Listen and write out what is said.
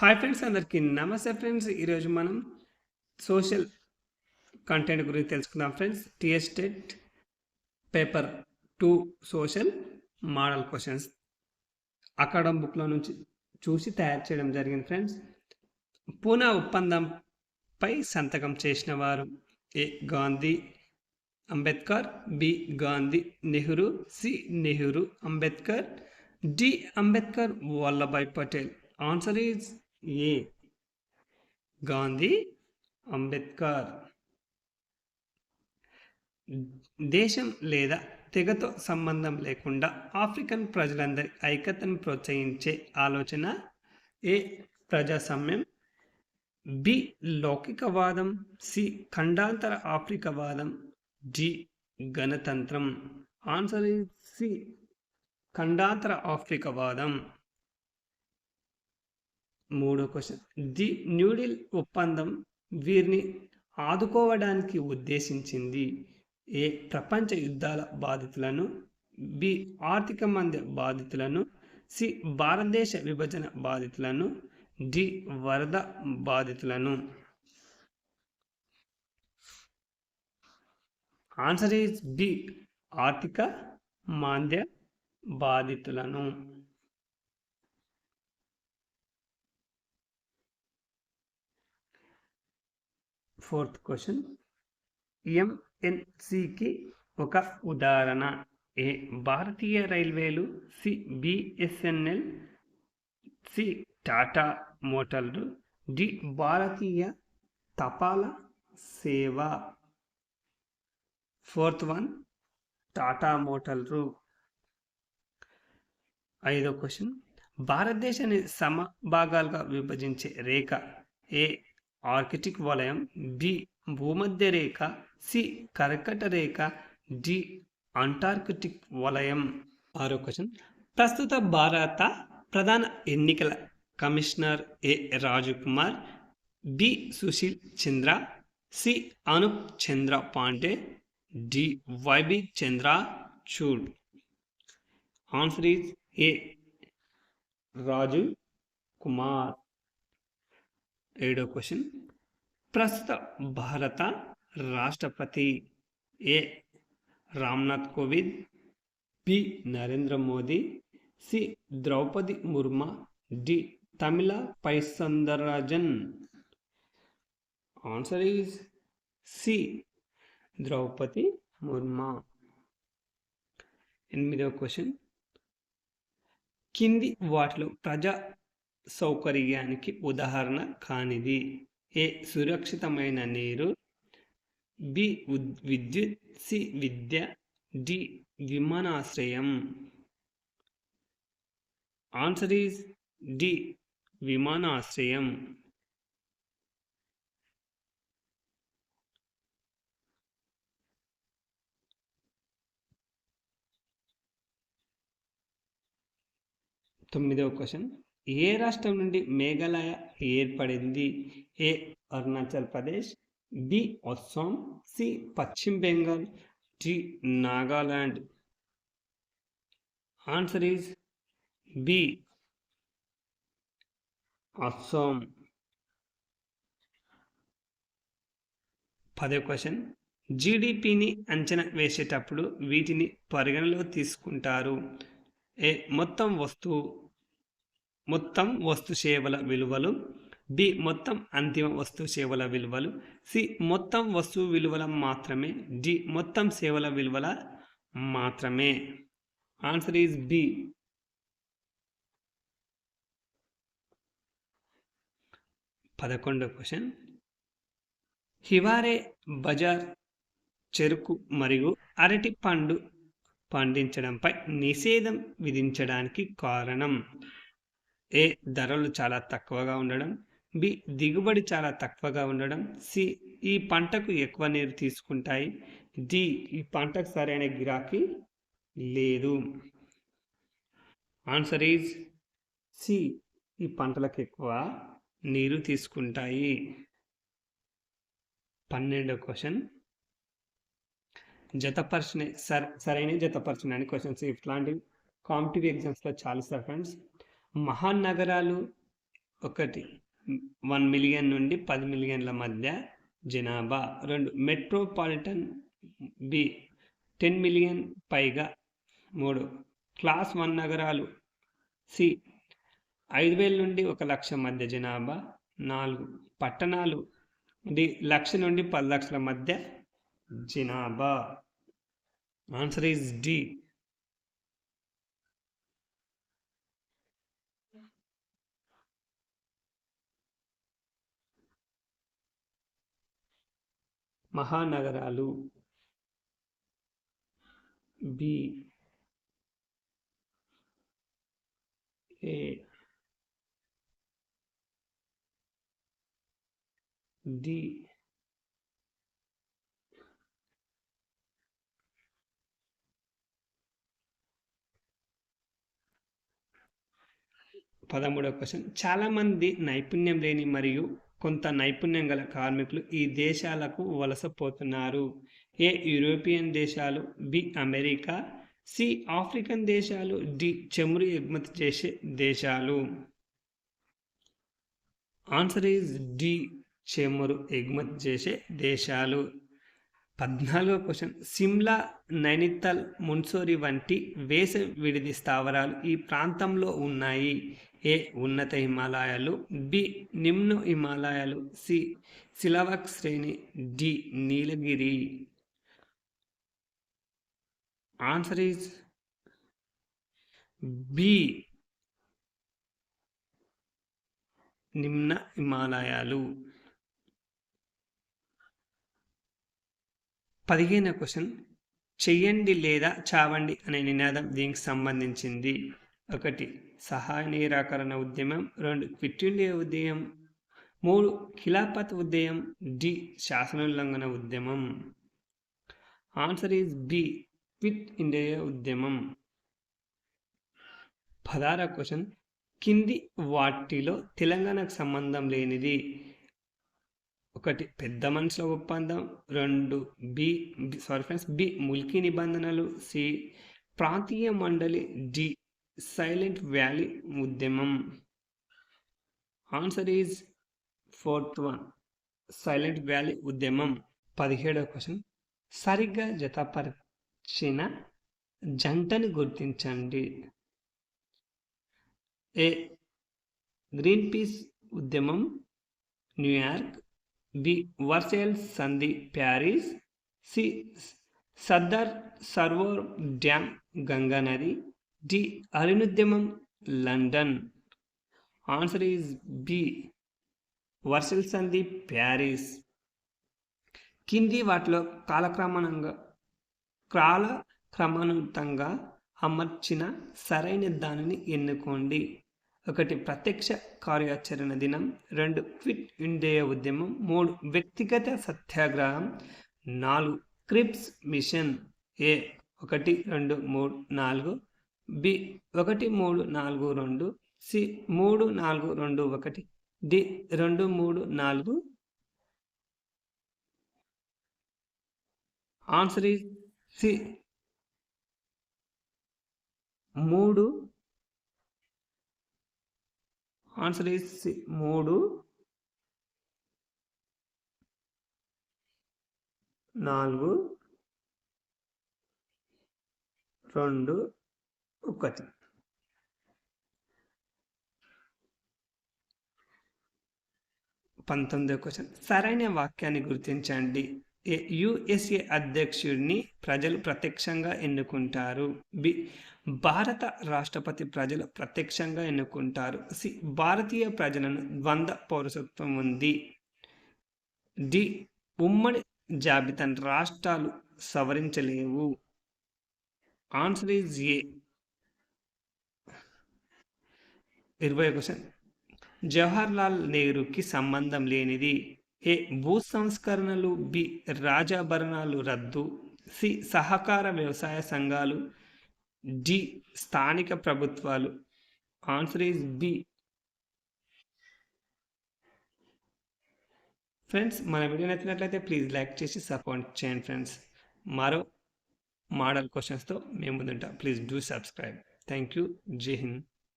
Hi friends అందరికీ నమస్తే friends ఈరోజు మనం సోషల్ కంటెంట్ గురించి తెలుసుకుందాం friends TSTET paper two social model questions academy బుక్లో నుంచి చూసి తయారు చేయడం జరిగింది ఫ్రెండ్స్ పూనా ఒప్పందంపై సంతకం చేసిన వారు A Gandhi Ambedkar B Gandhi Nehru C Nehru Ambedkar D Ambedkar Vallabhbhai Patel. Answer is A Gandhi Ambedkar. దేశం లేదా తెగతో సంబంధం లేకుండా ఆఫ్రికన్ ప్రజలందరి ఐక్యతను ప్రోత్సహించే ఆలోచన ఏ ప్రజాస్వామ్యం? బి లౌకికవాదం సి ఖండాంతర ఆఫ్రికవాదం డి గణతంత్రం. ఆన్సర్ ఈజ్ సి ఖండాంతర ఆఫ్రికవాదం. మూడో క్వశ్చన్. ది న్యూడిల్ ఒప్పందం వీరిని ఆదుకోవడానికి ఉద్దేశించింది. ఏ ప్రపంచ యుద్ధాల బాధితులను బి ఆర్థిక మంద బాధితులను సి భారతదేశ విభజన బాధితులను డి వరద బాధితులను. ఆన్సర్ ఈజ్ బి ఆర్థిక మాంద్య బాధితులను. Fourth question. ఎంఎన్సికి ఒక ఉదాహరణ. ఏ భారతీయ రైల్వేలు సి బిఎస్ఎన్ఎల్ సి టాటా మోటార్లు డి భారతీయ తపాలా సేవ. ఫోర్త్ వన్ టాటా మోటార్లు. ఐదో క్వశ్చన్ భారతదేశాన్ని సమభాగాలుగా విభజించే రేఖ ఏ ఆర్కిటిక్ వలయం బి భూమధ్య రేఖ సి కర్కట రేఖ డి అంటార్కిటిక్ వలయం. ఆరో క్వశ్చన్. ప్రస్తుత భారత ప్రధాన ఎన్నికల commissioner A Raju Kumar B Sushil Chandra C Anup Chandra Pandey D YB Chandrachud. Answer is A. Raju Kumar. ఏడో క్వశ్చన్. ప్రస్తుత భారత రాష్ట్రపతి A? Ramnath Kovind B. Narendra Modi C. Draupadi Murmu D. Tamilisai Soundararajan. Answer is C. Draupadi Murmu. ఎనిమిదవ question. కింది వాటిలో ప్రజా సౌకర్యానికి ఉదాహరణ కానిది. ఏ సురక్షితమైన నీరు. బి విద్యుత్. సి విద్య. డి విమానాశ్రయం. ఆన్సర్ ఈజ్ డి విమానాశ్రయం. తొమ్మిదవ క్వశ్చన్. ఏ రాష్ట్రం నుండి మేఘాలయ ఏర్పడింది? A Arunachal Pradesh B Assam C పశ్చిమ Bengal D Nagaland. Answer is B Assam. పదో క్వశ్చన్. జీడిపిని అంచనా వేసేటప్పుడు వీటిని పరిగణలో తీసుకుంటారు. ఏ మొత్తం వస్తువు మొత్తం వస్తు సేవల విలువలు బి మొత్తం అంతిమ వస్తు సేవల విలువలు సి మొత్తం వస్తువు విలువల మాత్రమే డి మొత్తం సేవల విలువల మాత్రమే. ఆన్సర్ ఈజ్ బి పదకొండో క్వశ్చన్ హివారే బజార్ చెరుకు మరియు అరటి పండు పండించడంపై నిషేధం విధించడానికి కారణం. ఏ ధరలు చాలా తక్కువగా ఉండడం బి దిగుబడి చాలా తక్కువగా ఉండడం సి ఈ పంటకు ఎక్కువ నీరు తీసుకుంటాయి డి ఈ పంటకు సరైన గిరాకీ లేదు. ఆన్సర్ ఈజ్ సి ఈ పంటలకు ఎక్కువ నీరు తీసుకుంటాయి. పన్నెండో క్వశ్చన్. జతపరిచిన సర్ సరైన జతపరిచిన అని క్వశ్చన్స్ ఇట్లాంటివి. కాంపిటేటివ్ ఎగ్జామ్స్లో చాలా సార్ ఫ్రెండ్స్ మహానగరాలు ఒకటి. వన్ మిలియన్ నుండి పది మిలియన్ల మధ్య జనాభా. రెండు మెట్రోపాలిటన్ బి టెన్ మిలియన్ పైగా. మూడు క్లాస్ వన్ నగరాలు సి ఐదు వేల నుండి ఒక లక్ష మధ్య జనాభా. నాలుగు పట్టణాలు డి లక్ష నుండి పది లక్షల మధ్య జనాభా. Answer is D. మహానగరాలు. B. A. D. పదమూడవ క్వశ్చన్. చాలామంది నైపుణ్యం లేని మరియు కొంత నైపుణ్యం గల కార్మికులు ఈ దేశాలకు వలసపోతున్నారు. ఏ యూరోపియన్ దేశాలు? B America. సి ఆఫ్రికన్ దేశాలు. డి చెమురు ఎగుమతి చేసే దేశాలు. ఆన్సర్ ఈజ్ డి చెమురు ఎగుమతి చేసే దేశాలు. పద్నాలుగో క్వశ్చన్. సిమ్లా నైనితాల్ మున్సోరి వంటి వేసవి విడిది స్థావరాలు ఈ ప్రాంతంలో ఉన్నాయి. ఏ ఉన్నత హిమాలయాలు బి నిమ్న హిమాలయాలు సి సిలవక్ శ్రేణి D Nilgiri. Answer is B నిమ్న హిమాలయాలు. పదిహేన క్వశ్చన్. చెయ్యండి లేదా చావండి అనే నినాదం దీనికి సంబంధించింది. ఒకటి సహాయ నిరాకరణ ఉద్యమం. రెండు క్విట్ ఇండియా ఉద్యమం. మూడు ఖిలాఫత్ ఉద్యమం. డి శాసనోల్లంఘన ఉద్యమం. Answer is B quit India ఉద్యమం. పదార క్వశ్చన్. కింది వాటిలో తెలంగాణకు సంబంధం లేనిది. ఒకటి పెద్ద మనుషుల ఒప్పందం. రెండు B sorry friends B Mulki నిబంధనలు. సి ప్రాంతీయ మండలి. డి సైలెంట్ వ్యాలీ ఉద్యమం. Answer is fourth one silent valley ఉద్యమం. పదిహేడవ క్వశ్చన్ సరిగ్గా జతపరిచిన జంటని గుర్తించండి. ఏ గ్రీన్ పీస్ ఉద్యమం న్యూయార్క్ బి వర్సెల్ సంధి. Paris C Sardar Sarovar dam Ganga నది D అరుణుద్యమం London. Answer is B. Versailles సంధి ప్యారిస్. కింది వాటిలో కాలక్రమణంగా కాలక్రమానుతంగా అమర్చిన సరైన దానిని ఎన్నుకోండి. ఒకటి ప్రత్యక్ష కార్యాచరణ దినం రెండు క్విట్ ఇండియా ఉద్యమం మూడు వ్యక్తిగత సత్యాగ్రహం నాలుగు క్రిప్స్ మిషన్. ఏ ఒకటి రెండు మూడు నాలుగు బి ఒకటి మూడు నాలుగు రెండు సి మూడు నాలుగు రెండు ఒకటి డి రెండు మూడు నాలుగు. ఆన్సర్ ఈ సి మూడు. ఆన్సర్ ఈస్ మూడు నాలుగు. రెండు ఒకటి పంతొమ్మిదో క్వశ్చన్. సరైన వాక్యాన్ని గుర్తించండి. యుఎస్ఏ అధ్యక్షుడిని ప్రజలు ప్రత్యక్షంగా ఎన్నుకుంటారు? బి. భారత రాష్ట్రపతి ప్రజలు ప్రత్యక్షంగా ఎన్నుకుంటారు. సి. భారతీయ ప్రజలను ద్వంద్వ పౌరసత్వం ఉంది. డి. ఉమ్మడి జాబితాను రాష్ట్రాలు సవరించలేవు. ఆన్సర్ ఈజ్ ఏ. ఇరవై క్వశ్చన్ జవహర్లాల్ నెహ్రూకి సంబంధం లేనిది. ఏ భూ సంస్కరణలు బి రాజాభరణాలు రద్దు. సి సహకార వ్యవసాయ సంఘాలు. డి స్థానిక ప్రభుత్వాలు. Answer is B. ఫ్రెండ్స్ మన వీడియో నచ్చినట్లయితే ప్లీజ్ లైక్ చేసి సపోర్ట్ చేయండి ఫ్రెండ్స్. మరో మోడల్ క్వశ్చన్స్తో మేము ముందుంటాం. Please do subscribe. Thank you Jai Hind.